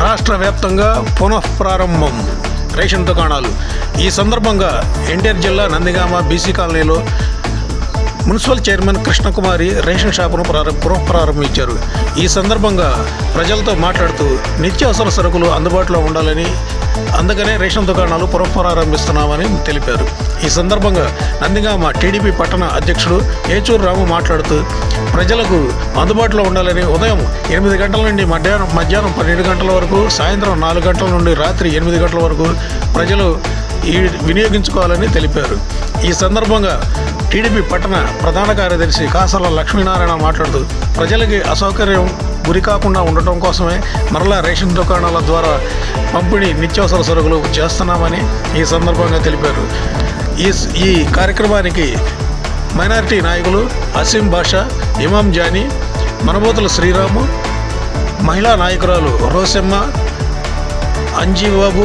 రాష్ట్ర వ్యాప్తంగా పునఃప్రారంభం. రేషన్ దుకాణాలు. ఈ సందర్భంగా ఎన్టీఆర్ జిల్లా నందిగామ బీసీ కాలనీలో మున్సిపల్ చైర్మన్ కృష్ణకుమారి రేషన్ షాపును ప్రార పునఃప్రారంభించారు ఈ సందర్భంగా ప్రజలతో మాట్లాడుతూ నిత్యావసర సరుకులు అందుబాటులో ఉండాలని అందుకనే రేషన్ దుకాణాలు పునఃప్రారంభిస్తున్నామని తెలిపారు. ఈ సందర్భంగా నందిగామ టీడీపీ పట్టణ అధ్యక్షుడు ఏచూరు రాము మాట్లాడుతూ ప్రజలకు అందుబాటులో ఉండాలని ఉదయం ఎనిమిది గంటల నుండి మధ్యాహ్నం మధ్యాహ్నం పన్నెండు గంటల వరకు సాయంత్రం నాలుగు గంటల నుండి రాత్రి ఎనిమిది గంటల వరకు ప్రజలు వినియోగించుకోవాలని తెలిపారు. ఈ సందర్భంగా టీడీపీ పట్టణ ప్రధాన కార్యదర్శి కాసల లక్ష్మీనారాయణ మాట్లాడుతూ ప్రజలకి అసౌకర్యం గురి కాకుండా ఉండటం కోసమే మరలా రేషన్ దుకాణాల ద్వారా పంపిణీ నిత్యావసర సరుకులు చేస్తున్నామని ఈ సందర్భంగా తెలిపారు. ఈ ఈ కార్యక్రమానికి మైనారిటీ నాయకులు అసీం బాషా ఇమాం జానీ మనబోతుల శ్రీరాము మహిళా నాయకురాలు రోసెమ్మ అంజీబాబు